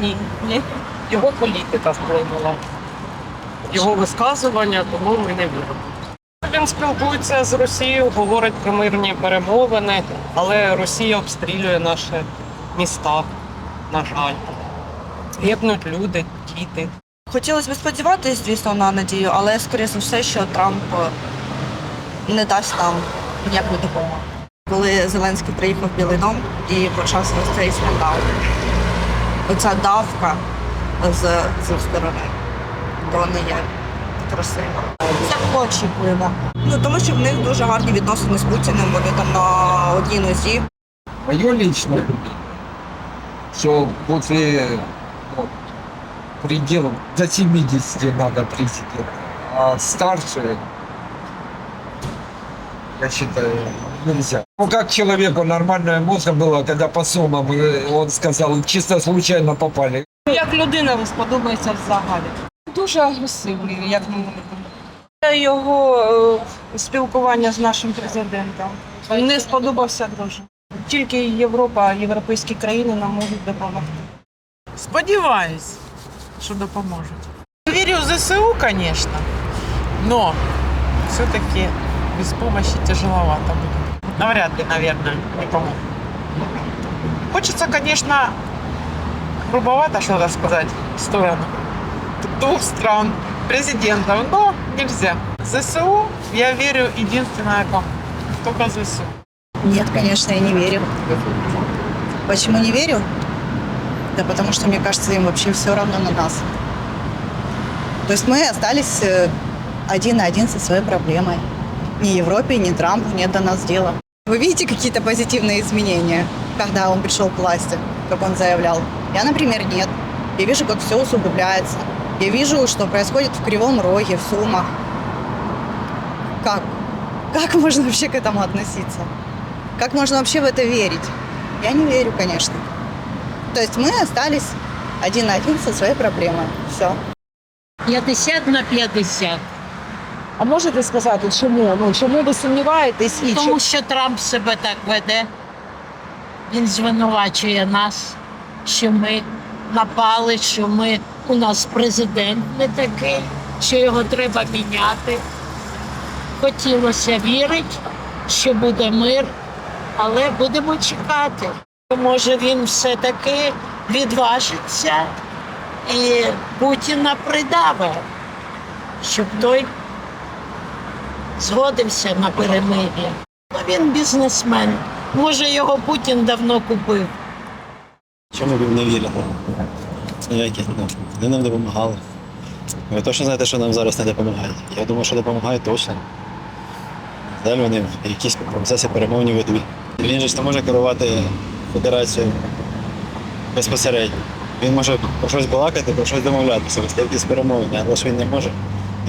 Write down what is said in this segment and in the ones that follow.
Ні, ні. Його політика вплинула. Його висказування, тому ми не віримо. Він спілкується з Росією, говорить про мирні перемовини, але Росія обстрілює наші міста, на жаль. Гибнуть люди, діти. Хотілося б сподіватися, звісно, на надію, але скоріше все, що Трамп е, не дасть нам ніяку допомогу. Коли Зеленський приїхав в Білий дом і почався цей скандал, оця давка з, з сторони, то не є красиво. Це очікуємо. Ну тому що в них дуже гарні відносини з Путіним, вони там на одній нозі. Личное мнение, что после ну, до 70 надо президент, а старше, я считаю, нельзя. Ну, как человеку нормальное мозга было, когда по суммам э, он сказал, чисто случайно попали. Як людина сподобається взагалі? Дуже агресивний, як на мене. Його е, спілкування з нашим президентом не сподобався дуже. Тільки Європа, європейські країни нам можуть допомогти. Сподіваюсь, що допоможуть. Вірю в ЗСУ, звісно, но все-таки без помощи тяжеловато будет. Навряд ли, наверное, не помогут. Хочется, конечно, грубовато что-то сказать в сторону двух стран, президентов, но нельзя. ЗСУ, я верю единственное кому. Только ЗСУ. Нет, конечно, я не верю. Почему не верю? Да потому что, мне кажется, им вообще все равно на нас. То есть мы остались э, один на один со своей проблемой. Ни Европе, ни Трампу нет до нас дела. Вы видите какие-то позитивные изменения, когда он пришел к власти, как он заявлял? Я, например, нет. Я вижу, как все усугубляется. Я вижу, что происходит в Кривом Роге, в Сумах. Как? Как можно вообще к этому относиться? Как можно вообще в это верить? Я не верю, конечно. То есть мы остались один на один со своей проблемой. Все. 50 на 50. А можете сказати, чому? Ну чому ви сумніваєтесь і Тому що Трамп себе так веде. Він звинувачує нас, що ми напали, що ми, у нас президент не такий, що його треба міняти. Хотілося вірити, що буде мир, але будемо чекати. Може він все-таки відважиться і Путіна придавить, щоб той згодився на перемир'я. Ну, Він бізнесмен. Може, його Путін давно купив. Чому б не вірили? Ніякі, ну, вони нам допомагали. Ви точно знаєте, що нам зараз не допомагають. Я думаю, що допомагають точно. Далі вони якісь процеси перемовні ведуть. Він же ж не може керувати федерацією безпосередньо. Він може про щось балакати, про щось домовлятися, вести якісь перемовини, але ж він не може.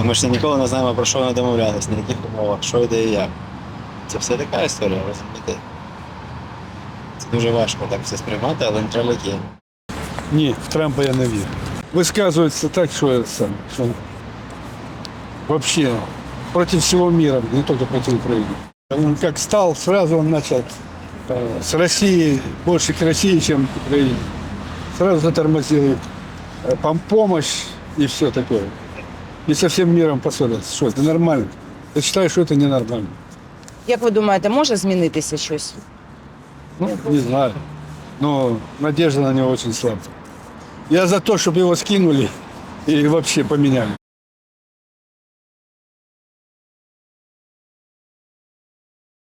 І ми ж ніколи не знаємо, про що вони домовлялися, на яких умовах, що йде і як. Це все така історія, розумієте? Це дуже важко так все сприймати, але треба є. Ні, в Трампа я не вірю. Висказується так, що я сам. Що вообще против всего мира, не только против Украины. Он как стал, сразу он начал э, с России, больше к России, чем к Украине. Сразу затормозил э, пом- помощь и все такое. И со всем миром поссорился. Что, это нормально? Я считаю, что это ненормально. Як ви думаєте, може змінитися щось? Ну, не знаю. Но надежда на него очень слабая. Я за то, чтобы его скинули и вообще поменяли.